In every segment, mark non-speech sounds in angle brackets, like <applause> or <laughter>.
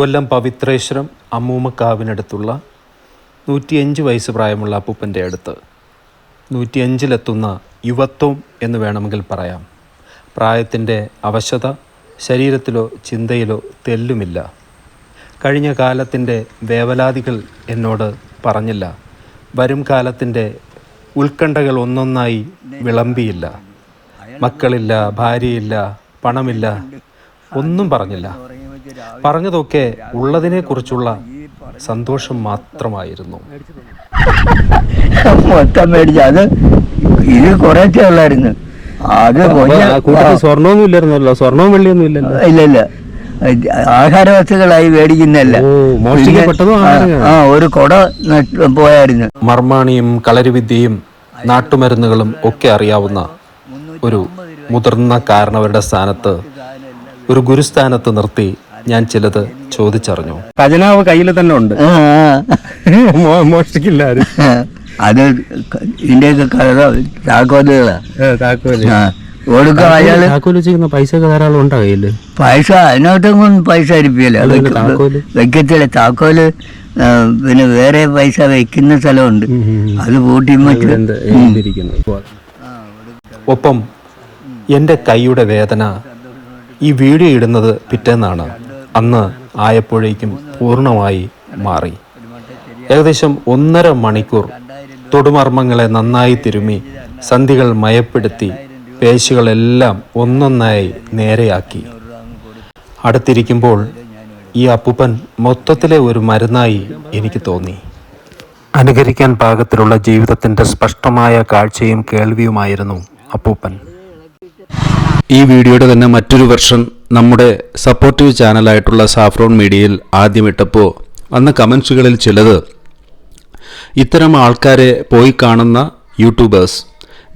കൊല്ലം പവിത്രേശ്വരം അമ്മൂമ്മക്കാവിനടുത്തുള്ള നൂറ്റിയഞ്ച് വയസ്സ് പ്രായമുള്ള അപ്പൂപ്പന്റെ അടുത്ത് നൂറ്റിയഞ്ചിലെത്തുന്ന യുവത്വം എന്ന് വേണമെങ്കിൽ പറയാം. പ്രായത്തിന്റെ അവശത ശരീരത്തിലോ ചിന്തയിലോ തെല്ലുമില്ല. കഴിഞ്ഞ കാലത്തിന്റെ വേവലാതികൾ എന്നോട് പറഞ്ഞില്ല. വരും കാലത്തിന്റെ ഉത്കണ്ഠകൾ ഒന്നൊന്നായി വിളമ്പിയില്ല. മക്കളില്ല ഭാര്യയില്ല പണമില്ല ഒന്നും പറഞ്ഞില്ല. പറഞ്ഞതൊക്കെ ഉള്ളതിനെക്കുറിച്ചുള്ള സന്തോഷം മാത്രമായിരുന്നു. മൊത്തം മേടിച്ചു അത് ഇത് കുറച്ചേ ഉള്ളായിരുന്നു അത് സ്വർണമൊന്നും ഇല്ലായിരുന്നല്ലോ. സ്വർണവും വെള്ളിയൊന്നും ഇല്ലല്ലോ. ഇല്ല ഇല്ല. ആഹാര വസ്തുക്കളായി മേടിക്കുന്നല്ല ആ ഒരു കുട പോയായിരുന്നു. മർമാണിയും കളരിവിദ്യയും നാട്ടുമരുന്നുകളും ഒക്കെ അറിയാവുന്ന ഒരു മുതിർന്ന കാരണവരുടെ സ്ഥാനത്ത് ഒരു ഗുരുസ്ഥാനത്ത് നിർത്തി ഞാൻ ചിലത് ചോദിച്ചറിഞ്ഞു. ഖജനാവ് കയ്യിൽ തന്നെ ഉണ്ട്. മോഷ്ടിക്കില്ല. അത് ഇതിന്റെയൊക്കെ ചെയ്യുന്ന പൈസ ധാരാളം ഉണ്ടാ കയ്യിൽ? പൈസ അതിനകത്തൊന്നും പൈസ അരിപ്പില്ല? വെക്കത്തില്ല. താക്കോൽ പിന്നെ വേറെ പൈസ വെക്കുന്ന സ്ഥലമുണ്ട്. അത് പൂട്ടി വെച്ച് ഒപ്പം എന്റെ കൈയുടെ വേദന ഈ വീഡിയോ ഇടുന്നത് പിറ്റേന്നാണ്. അന്ന് ആയപ്പോഴേക്കും പൂർണമായി മാറി. ഏകദേശം ഒന്നര മണിക്കൂർ തൊടുമർമ്മങ്ങളെ നന്നായി തിരുമ്മി സന്ധികൾ മയപ്പെടുത്തി പേശികളെല്ലാം ഒന്നൊന്നായി നേരെയാക്കി. അടുത്തിരിക്കുമ്പോൾ ഈ അപ്പൂപ്പൻ മൊത്തത്തിലെ ഒരു മരുന്നായി എനിക്ക് തോന്നി. അനുകരിക്കാൻ പാകത്തിലുള്ള ജീവിതത്തിന്റെ സ്പഷ്ടമായ കാഴ്ചയും കേൾവിയുമായിരുന്നു അപ്പൂപ്പൻ. ഈ വീഡിയോയുടെ തന്നെ മറ്റൊരു വെർഷൻ നമ്മുടെ സപ്പോർട്ടീവ് ചാനലായിട്ടുള്ള സാഫ്രോൺ മീഡിയയിൽ ആദ്യമിട്ടപ്പോൾ വന്ന കമൻസുകളിൽ ചിലത് ഇത്തരം ആൾക്കാരെ പോയി കാണുന്ന യൂട്യൂബേഴ്സ്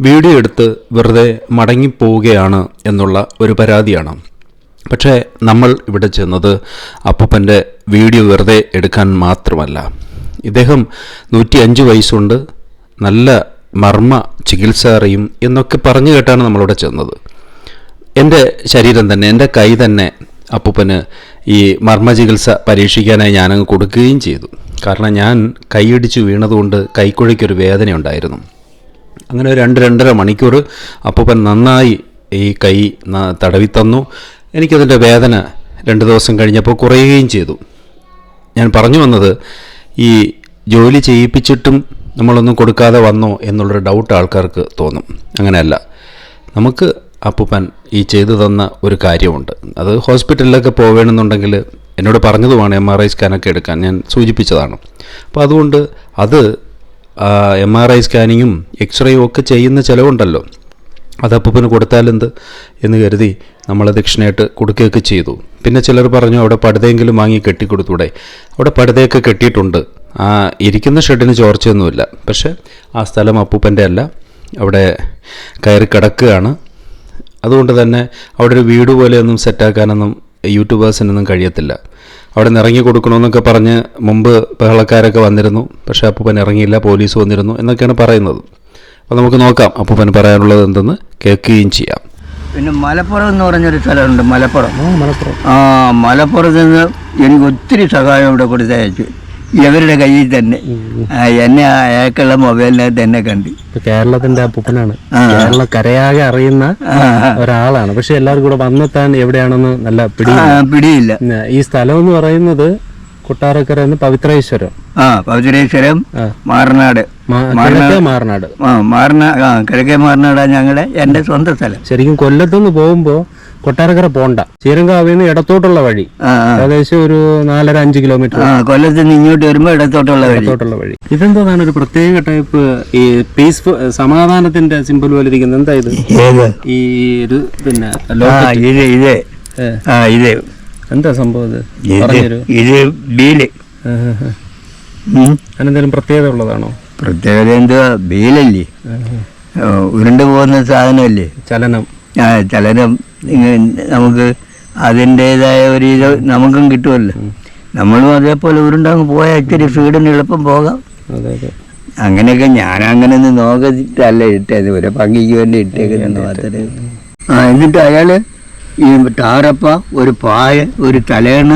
വീഡിയോ എടുത്ത് വെറുതെ മടങ്ങിപ്പോവുകയാണ് എന്നുള്ള ഒരു പരാതിയാണ്. പക്ഷേ നമ്മൾ ഇവിടെ ചെന്നത് അപ്പൂപ്പന്റെ വീഡിയോ വെറുതെ എടുക്കാൻ മാത്രമല്ല. ഇദ്ദേഹം നൂറ്റി അഞ്ച് വയസ്സുണ്ട് നല്ല മർമ്മ ചികിത്സ അറിയും എന്നൊക്കെ പറഞ്ഞു കേട്ടാണ് നമ്മളിവിടെ ചെന്നത്. എന്റെ ശരീരം തന്നെ എന്റെ കൈ തന്നെ അപ്പൂപ്പന് ഈ മർമ്മ ചികിത്സ പരീക്ഷിക്കാനായി ഞാനങ്ങ് കൊടുക്കുകയും ചെയ്തു. കാരണം ഞാൻ കൈയിടിച്ച് വീണതുകൊണ്ട് കൈക്കുഴയ്ക്കൊരു വേദനയുണ്ടായിരുന്നു അങ്ങനെ രണ്ട് രണ്ടര മണിക്കൂർ അപ്പൂപ്പൻ നന്നായി ഈ കൈ തടവി തന്നു. എനിക്കതിന്റെ വേദന രണ്ട് ദിവസം കഴിഞ്ഞപ്പോൾ കുറയുകയും ചെയ്തു. ഞാൻ പറഞ്ഞു വന്നത് ഈ ജോലി ചെയ്യിപ്പിച്ചിട്ടും നമ്മളൊന്നും കൊടുക്കാതെ വന്നോ എന്നുള്ളൊരു ഡൗട്ട് ആൾക്കാർക്ക് തോന്നും. അങ്ങനെയല്ല. നമുക്ക് അപ്പൂപ്പൻ ഈ ചെയ്തു തന്ന ഒരു കാര്യമുണ്ട്. അത് ഹോസ്പിറ്റലിലൊക്കെ പോവേണമെന്നുണ്ടെങ്കിൽ എന്നോട് പറഞ്ഞതുമാണ് എം ആർ ഐ സ്കാനൊക്കെ എടുക്കാൻ. ഞാൻ സൂചിപ്പിച്ചതാണ്. അപ്പോൾ അതുകൊണ്ട് അത് എം ആർ ഐ സ്കാനിങ്ങും എക്സ്റേയും ഒക്കെ ചെയ്യുന്ന ചിലവുണ്ടല്ലോ. അത് അപ്പൂപ്പന് കൊടുത്താലെന്ത് എന്ന് കരുതി നമ്മൾ ദക്ഷിണയായിട്ട് കൊടുക്കുകയൊക്കെ ചെയ്തു. പിന്നെ ചിലർ പറഞ്ഞു അവിടെ പടുതയെങ്കിലും വാങ്ങി കെട്ടിക്കൊടുത്തൂടെ. അവിടെ പടുതയൊക്കെ കെട്ടിയിട്ടുണ്ട്. ആ ഇരിക്കുന്ന ഷെഡിന് ചോർച്ചയൊന്നുമില്ല. പക്ഷേ ആ സ്ഥലം അപ്പൂപ്പന്റെ അല്ല. അവിടെ കയറി കിടക്കുകയാണ്. അതുകൊണ്ട് തന്നെ അവിടെ ഒരു വീട് പോലെയൊന്നും സെറ്റാക്കാനൊന്നും യൂട്യൂബേഴ്സിനൊന്നും കഴിയത്തില്ല. അവിടെ നിന്ന് ഇറങ്ങി കൊടുക്കണമെന്നൊക്കെ പറഞ്ഞ് മുമ്പ് ബഹളക്കാരൊക്കെ വന്നിരുന്നു. പക്ഷേ അപ്പൂപ്പൻ ഇറങ്ങിയില്ല പോലീസ് വന്നിരുന്നു എന്നൊക്കെയാണ് പറയുന്നത്. അപ്പോൾ നമുക്ക് നോക്കാം അപ്പൂപ്പൻ പറയാനുള്ളത് എന്തെന്ന് കേൾക്കുകയും ചെയ്യാം. പിന്നെ മലപ്പുറം എന്ന് പറഞ്ഞൊരു സ്ഥലമുണ്ട് മലപ്പുറം. മലപ്പുറം. ആ മലപ്പുറത്ത് നിന്ന് എനിക്ക് ഒത്തിരി സഹായം ഇവിടെ കൊടുത്തയച്ചു. ഇവരുടെ കയ്യിൽ തന്നെ. എന്നെ അയാൾക്കുള്ള മൊബൈലിനകത്ത് തന്നെ കണ്ട്. കേരളത്തിന്റെ അപ്പൂപ്പനാണ് കേരള കരയാകെ അറിയുന്ന ഒരാളാണ്. പക്ഷെ എല്ലാവർക്കും കൂടെ വന്നെത്താൻ എവിടെയാണെന്ന് നല്ല പിടി പിടിയില്ല. ഈ സ്ഥലം എന്ന് പറയുന്നത് കൊട്ടാരക്കര എന്ന് പവിത്രേശ്വരം. ആ പവിത്രേശ്വരം. മാറനാട്. മാറനാട്. ആ മാറനാ കിഴക്കേ മാറനാടാ ഞങ്ങളുടെ എന്റെ സ്വന്തം സ്ഥലം. ശരിക്കും കൊല്ലത്തുനിന്ന് പോകുമ്പോ കൊട്ടാരക്കര പോണ്ട. ചീരങ്കാവിൽ നിന്ന് ഇടത്തോട്ടുള്ള വഴി. ഏകദേശം ഒരു നാലര അഞ്ച് കിലോമീറ്റർ കൊല്ലത്ത് നിന്ന് ഇങ്ങോട്ട് വരുമ്പോൾ ഇടത്തോട്ടുള്ള വഴി. ഇടത്തോട്ടുള്ള വഴി. ഇതെന്താണ് ഒരു പ്രത്യേക ടൈപ്പ് ഈ പീസ്ഫുൾ സമാധാനത്തിന്റെ സിമ്പിൾ പോലെ ഇരിക്കുന്നത്? എന്താ ഇത്? ഈ ഒരു പിന്നെ ഇത് ഇത്. ആ ഇത്. എന്താ സംഭവം ഇത്? ബീൽ. അതിനെന്തെങ്കിലും പ്രത്യേകത ഉള്ളതാണോ? പ്രത്യേകത എന്താ? ബീലല്ലേ. ഉരുണ്ട് പോകുന്ന സാധനമല്ലേ? ചലനം. ഇങ്ങ- നമുക്ക് അതിന്റെതായ ഒരു ഇത് നമുക്കും കിട്ടുമല്ലോ. നമ്മളും അതേപോലെ ഉരുണ്ടങ്ങ് പോയാൽ ഇത്തിരി ഫ്രീഡം എളുപ്പം പോകാം. അങ്ങനെയൊക്കെ ഞാൻ അങ്ങനെ ഒന്ന് നോക്കിയിട്ടല്ല ഇട്ടത്. ഒരു പങ്കിക്ക് വേണ്ടി ഇട്ടേക്കുന്നു മാത്രമേ ആ എന്നിട്ട് അയാൾ ഈ ടാറപ്പ ഒരു പായ ഒരു തലേണ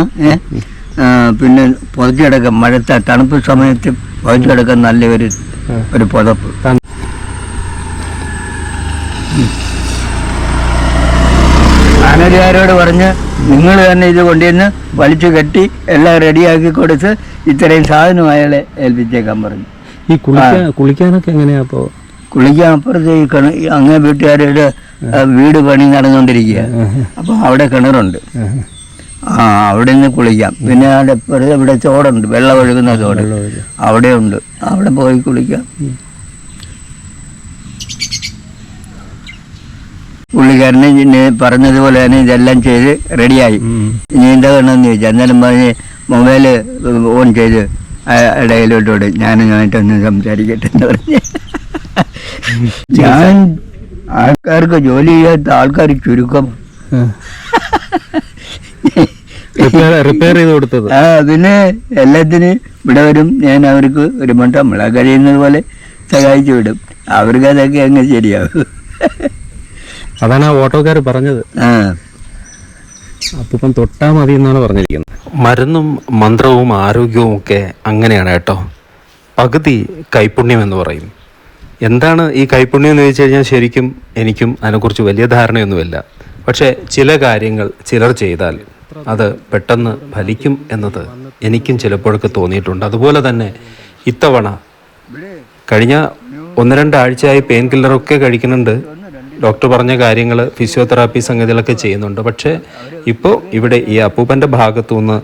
പിന്നെ പുതച്ചു കിടക്കാൻ മഴത്തെ തണുപ്പ് സമയത്ത് പുതച്ചു കിടക്കാൻ നല്ല ഒരു ഒരു പുതപ്പ്. മാനേജുകാരോട് പറഞ്ഞ് നിങ്ങൾ തന്നെ ഇത് കൊണ്ടുവന്ന് വലിച്ചു കെട്ടി എല്ലാം റെഡിയാക്കി കൊടുത്ത് ഇത്രയും സാധനം അയാളെ ഏൽപ്പിച്ചേക്കാൻ പറഞ്ഞു. ഈ കുളിക്കാൻ കുളിക്കാനൊക്കെ എങ്ങനെയാ അപ്പോ കുളിക്കാൻ അപ്പുറത്ത് ഈ കിണ അങ്ങേ വീട്ടുകാരുടെ വീട് പണി നടന്നുകൊണ്ടിരിക്കുക. അപ്പോൾ അവിടെ കിണറുണ്ട്. ആ. അവിടെ നിന്ന് കുളിക്കാം. പിന്നെ അവിടെ ഇവിടെ ചോടുണ്ട് വെള്ളം ഒഴുകുന്ന ചോട് അവിടെ ഉണ്ട് അവിടെ പോയി കുളിക്കാം. പുള്ളിക്കാരന് ഇനി പറഞ്ഞതുപോലെ തന്നെ ഇതെല്ലാം ചെയ്ത് റെഡിയായി. ഇനി എന്താ വേണമെന്ന് ചോദിച്ചു എന്നാലും പറഞ്ഞ് മൊബൈൽ ഓൺ ചെയ്ത് ഇടയിലോട്ടോട് ഞാനുമായിട്ടൊന്ന് സംസാരിക്കട്ടെ എന്ന് പറഞ്ഞ്. ഞാൻ ആൾക്കാർക്ക് ജോലി ചെയ്യാത്ത ആൾക്കാർ ചുരുക്കം. റിപ്പയർ റിപ്പയർ ചെയ്ത് കൊടുത്തത്. ആ പിന്നെ എല്ലാത്തിനും ഇവിടെ വരും. ഞാൻ അവർക്ക് ഒരു മട്ടം നമ്മളെ കഴിയുന്നത് പോലെ സഹായിച്ചു വിടും. അവർക്ക് അതൊക്കെ അങ്ങ് ശരിയാവും. അതാണ് ആ ഓട്ടോക്കാർ പറഞ്ഞത്. അപ്പം അപ്പൂപ്പൻ തൊട്ടാ മതി എന്നാണ് പറഞ്ഞിരിക്കുന്നത്. മരുന്നും മന്ത്രവും ആരോഗ്യവും ഒക്കെ അങ്ങനെയാണ് കേട്ടോ. പകുതി കൈപുണ്യം എന്ന് പറയും. എന്താണ് ഈ കൈപുണ്യം എന്ന് ചോദിച്ചു കഴിഞ്ഞാൽ ശരിക്കും എനിക്കും അതിനെക്കുറിച്ച് വലിയ ധാരണയൊന്നുമില്ല. പക്ഷേ ചില കാര്യങ്ങൾ ചിലർ ചെയ്താൽ അത് പെട്ടെന്ന് ഫലിക്കും എന്നത് എനിക്കും ചിലപ്പോഴൊക്കെ തോന്നിയിട്ടുണ്ട്. അതുപോലെ തന്നെ ഇത്തവണ കഴിഞ്ഞ ഒന്ന് രണ്ടാഴ്ചയായി പെയിൻ കില്ലറൊക്കെ കഴിക്കുന്നുണ്ട്. ഡോക്ടർ പറഞ്ഞ കാര്യങ്ങൾ ഫിസിയോതെറാപ്പി സംഗതികളൊക്കെ ചെയ്യുന്നുണ്ട്. പക്ഷേ ഇപ്പോൾ ഇവിടെ ഈ അപ്പൂപ്പന്റെ ഭാഗത്തു നിന്ന്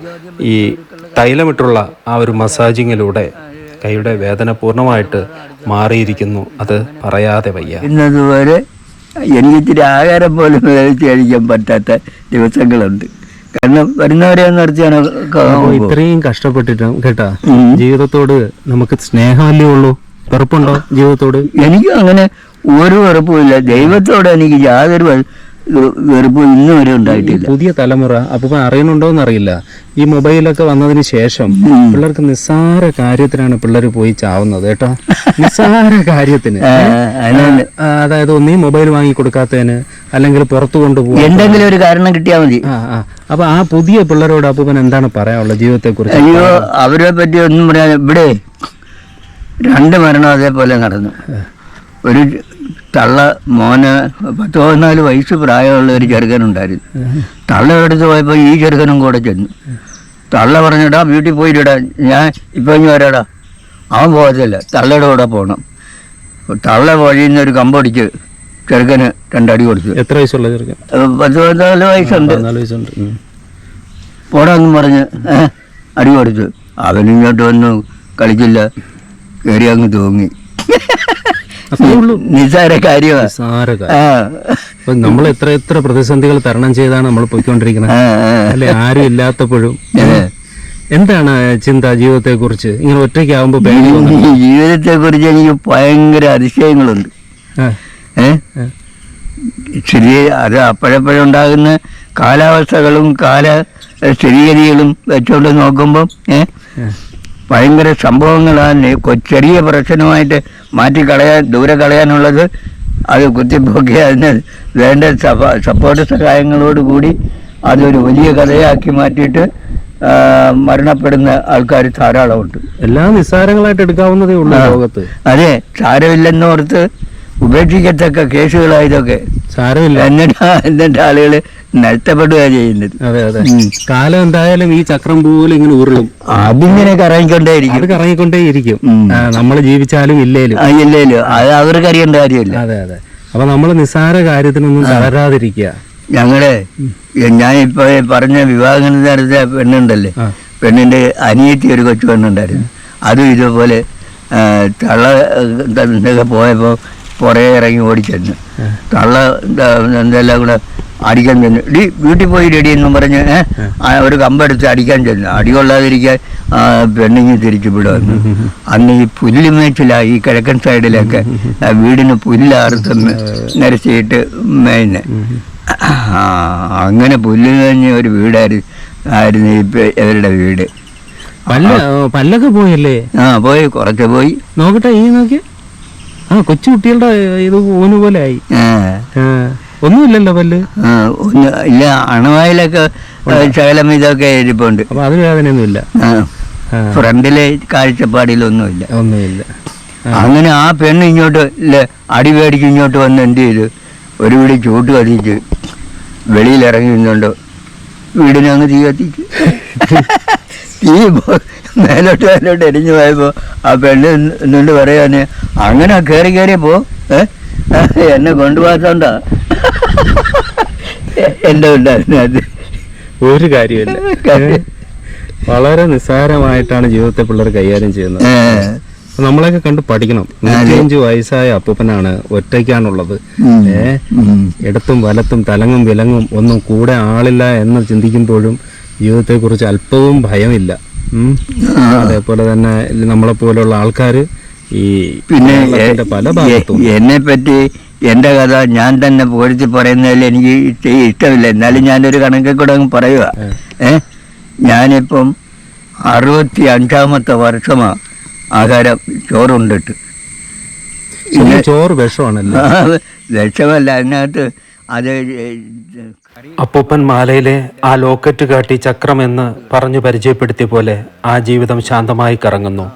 ഈ തൈലമിട്ടുള്ള ആ ഒരു മസാജിങ്ങിലൂടെ കൈയുടെ വേദന പൂർണമായിട്ട് മാറിയിരിക്കുന്നു. അത് പറയാതെ വയ്യ. ഇന്നതുവരെ എനിക്കിത്തിരി ആഹാരം പോലും കഴിക്കാൻ പറ്റാത്ത ദിവസങ്ങളുണ്ട്. കാരണം വരുന്നവരെ നിർത്തിയാണ് ഇത്രയും കഷ്ടപ്പെട്ടിട്ടും കേട്ടാ ജീവിതത്തോട് നമുക്ക് സ്നേഹമല്ലേ ഉള്ളൂ? വെറുപ്പുണ്ടോ ജീവിതത്തോട്? എനിക്കും അങ്ങനെ ഒരു വെറുപ്പുമില്ല. ദൈവത്തോട് എനിക്ക് യാതൊരു വെറുപ്പും ഇന്നും വരെ ഉണ്ടായിട്ടില്ല. പുതിയ തലമുറ അപ്പൊ അറിയുന്നുണ്ടോ അറിയില്ല. ഈ മൊബൈലൊക്കെ വന്നതിന് ശേഷം പിള്ളേർക്ക് നിസ്സാര കാര്യത്തിനാണ് പിള്ളേർ പോയി ചാവുന്നത് കേട്ടോ. <laughs> നിസ്സാര കാര്യത്തിന്. അതായത് ഒന്നീ മൊബൈൽ വാങ്ങി കൊടുക്കാത്തതിന് അല്ലെങ്കിൽ പുറത്തു കൊണ്ടുപോകും എന്തെങ്കിലും ഒരു കാരണം കിട്ടിയാൽ മതി. അപ്പൊ ആ പുതിയ പിള്ളേരോട് അപ്പൂപ്പൻ എന്താണ് പറയാനുള്ളത് ജീവിതത്തെ കുറിച്ച് അയ്യോ അവരെ പറ്റി ഒന്നും പറയാൻ ഇവിടെ രണ്ട് മരണം അതേപോലെ നടന്നു. ഒരു തള്ള മോന് പത്ത് പതിനാല് വയസ്സ് പ്രായമുള്ള ഒരു ചെറുക്കനുണ്ടായിരുന്നു. തള്ള എടുത്ത് പോയപ്പോൾ ഈ ചെറുക്കനും കൂടെ ചെന്നു. തള്ള പറഞ്ഞിടാ വീട്ടിൽ പോയിട്ടിടാ. ഞാൻ ഇപ്പം ഇനി വരാടാ. അവൻ പോകത്തില്ല തള്ളയുടെ കൂടെ പോകണം തള്ള വഴിയിൽ നിന്ന് ഒരു കമ്പടിച്ച് ചെറുക്കന് രണ്ടടി കൊടുത്തു. എത്ര വയസ്സുള്ള ചെറുക്കൻ? പത്ത് പതിനാല് വയസ്സുണ്ട്. വയസ്സുണ്ട്. പോടാന്നും പറഞ്ഞ് അടി കൊടുത്തു. അവനിങ്ങോട്ട് വന്നു കളിച്ചില്ല കയറി അങ്ങ് തൂങ്ങി. അത്രേ ഉള്ളൂ നിസ്സാര കാര്യമാ നിസ്സാര ആ നമ്മൾ എത്ര എത്ര പ്രതിസന്ധികൾ തരണം ചെയ്താണ് നമ്മൾ പോയിക്കൊണ്ടിരിക്കുന്നത്. അല്ലെ? ആരും ഇല്ലാത്തപ്പോഴും. എന്താണ് ചിന്ത ജീവിതത്തെ കുറിച്ച് ഇങ്ങനെ ഒറ്റയ്ക്കാവുമ്പോ ജീവിതത്തെ കുറിച്ച് എനിക്ക് ഭയങ്കര അതിശയങ്ങളുണ്ട്. ശരി അത് അപ്പോഴപ്പോഴുണ്ടാകുന്ന കാലാവസ്ഥകളും കാല സ്ഥിതിഗതികളും വെച്ചുകൊണ്ട് ആ. ഭയങ്കര സംഭവങ്ങളാണ് ചെറിയ പ്രശ്നമായിട്ട് മാറ്റി കളയാൻ ദൂരെ കളയാനുള്ളത്. അത് കുത്തിപ്പൊക്കി അതിന് വേണ്ട സപ- സപ്പോർട്ട് സഹായങ്ങളോട് കൂടി അതൊരു വലിയ കഥയാക്കി മാറ്റിയിട്ട് മരണപ്പെടുന്ന ആൾക്കാർ ധാരാളമുണ്ട്. എല്ലാ നിസ്സാരങ്ങളായിട്ട് എടുക്കാവുന്നതേ ഉള്ളൂ ലോകത്ത്. അതെ സാരമില്ലെന്നോർത്ത് ഉപേക്ഷിക്കത്തക്ക കേസുകളായതൊക്കെ. സാരമില്ല. എന്നിട്ട് എന്നിട്ട് ആളുകൾ നഷ്ടപ്പെടുകയാണ് ചെയ്യുന്നത്. അതെ അതെ. കാലം എന്തായാലും ഈ ചക്രം പോലും ഇങ്ങനെ ഉരുളും. അതിങ്ങനെ കറങ്ങിക്കൊണ്ടേയിരിക്കും അത് കറങ്ങിക്കൊണ്ടേ ഇരിക്കും ഉം. നമ്മൾ ജീവിച്ചാലും ഇല്ലേലും. ഇല്ലേലും. അത് അവർക്ക് അറിയേണ്ട കാര്യമില്ല. അതെ അതെ. അപ്പൊ നമ്മൾ നിസ്സാര കാര്യത്തിനൊന്നും തളരാതിരിക്കുക. ഞങ്ങളെ ഞാൻ ഇപ്പൊ പറഞ്ഞ വിവാഹം നടത്തിയ പെണ്ണുണ്ടല്ലേ? പെണ്ണിന്റെ അനിയത്തി ഒരു കൊച്ചു പെണ്ണുണ്ടായിരുന്നു. അതും ഇതുപോലെ തള്ള ഒക്കെ പോയപ്പോ പുറകെ ഇറങ്ങി ഓടിച്ചെന്ന്. തള്ള എന്താ എന്തെല്ലാം കൂടെ അടിക്കാൻ ചെന്ന്. ഡി വീട്ടിൽ പോയി റെഡി എന്നും പറഞ്ഞ് ഒരു കമ്പെടുത്ത് അടിക്കാൻ ചെന്ന്. അടി കൊള്ളാതിരിക്കാൻ പെണ്ണിങ്ങി തിരിച്ചു വിടുമെന്ന്. അന്ന് ഈ പുല്ല് മേച്ചിലായി ഈ കിഴക്കൻ സൈഡിലൊക്കെ വീടിന് പുല്ലാർത്ത് നിരച്ചിട്ട് മേഞ്ഞ്. ആ, അങ്ങനെ പുല്ല് മേഞ്ഞ ഒരു വീടായിരുന്നു ആയിരുന്നു ഇപ്പൊ ഇവരുടെ വീട്. പല്ല പല്ലൊക്കെ പോയല്ലേ? ആ പോയി കുറച്ച് പോയി. നോക്കട്ടെ ഈ നോക്കി ആ കൊച്ചു കുട്ടികളുടെ ഇത് ഊന് പോലെ ആയി. ഒന്നുമില്ലല്ലോ പല്ല്. ഇല്ല അണുവായിലൊക്കെ ശകലം ഇതൊക്കെ ഇരിപ്പുണ്ട്. അപ്പൊ അതിന് വേദനയൊന്നുമില്ല. ഫ്രണ്ടിലെ കാഴ്ചപ്പാടിലൊന്നുമില്ല. ഒന്നുമില്ല. അങ്ങനെ ആ പെണ്ണ് ഇങ്ങോട്ട് ഇല്ല അടി പേടിച്ച് ഇങ്ങോട്ട് വന്ന് എന്ത് ചെയ്തു? ഒരു പിടി ചൂട്ട് കത്തിച്ച് വെളിയിലിറങ്ങി നിന്നുണ്ട് വീടിനങ്ങ് തീ കത്തിച്ച്. <laughs> തീ മേലോട്ട് മേലോട്ട് എരിഞ്ഞു പോയപ്പോ ആ പെണ്ണ് നിന്നുകൊണ്ട് പറയാന് അങ്ങനെ കയറി കയറി പോ. എന്നെ കൊണ്ടുപോകാത്തോണ്ടാ? എന്റെ അത്? ഒരു കാര്യമില്ല. വളരെ നിസ്സാരമായിട്ടാണ് ജീവിതത്തെ പിള്ളേർ കൈകാര്യം ചെയ്യുന്നത്. നമ്മളൊക്കെ നമ്മളെയൊക്കെ കണ്ട് പഠിക്കണം. നൂറ്റിയഞ്ച് വയസ്സായ അപ്പൂപ്പനാണ് ഒറ്റയ്ക്കാണുള്ളത്. ഏ ഇടത്തും വലത്തും തലങ്ങും വിലങ്ങും ഒന്നും കൂടെ ആളില്ല എന്ന് ചിന്തിക്കുമ്പോഴും ജീവിതത്തെക്കുറിച്ച് അല്പവും ഭയമില്ല. അതേപോലെ തന്നെ നമ്മളെ പോലുള്ള ആൾക്കാർ ഈ പിന്നെ പല ഭാഗത്തും എന്നെ പറ്റി എന്റെ കഥ ഞാൻ തന്നെ പോഴ്ത്തി പറയുന്നതിൽ എനിക്ക് ഇഷ്ടമില്ല. എന്നാലും ഞാനൊരു കണക്കിൽ കൂടെ അങ്ങ് പറയുക. ഏ? ഞാനിപ്പം അറുപത്തി അഞ്ചാമത്തെ വർഷമാ ആഹാരം ചോറുണ്ടിട്ട്. ചോറ് വിഷമാണല്ലോ? വിഷമല്ല. അതിനകത്ത് അത് അപ്പൂപ്പൻ മാലയിലെ ആ ലോക്കറ്റ് കാട്ടി ചക്രം എന്ന് പറഞ്ഞു പരിചയപ്പെടുത്തിയ പോലെ ആ ജീവിതം ശാന്തമായി കറങ്ങുന്നു.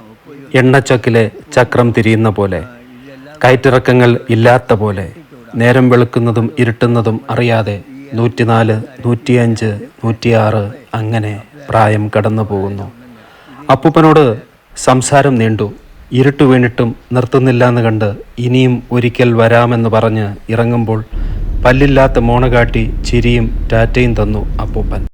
എണ്ണച്ചക്കിലെ ചക്രം തിരിയുന്ന പോലെ കയറ്റിറക്കങ്ങൾ ഇല്ലാത്ത പോലെ നേരം വെളുക്കുന്നതും ഇരുട്ടുന്നതും അറിയാതെ നൂറ്റിനാല് നൂറ്റിയഞ്ച് നൂറ്റിയാറ് അങ്ങനെ പ്രായം കടന്നു പോകുന്നു. അപ്പൂപ്പനോട് സംസാരം നീണ്ടു. ഇരുട്ട് വീണിട്ടും നിർത്തുന്നില്ല എന്ന് കണ്ട് ഇനിയും ഒരിക്കൽ വരാമെന്ന് പറഞ്ഞ് ഇറങ്ങുമ്പോൾ പല്ലില്ലാത്ത മോണ കാട്ടി ചിരിയും ടാറ്റയും തന്നു അപ്പൂപ്പൻ.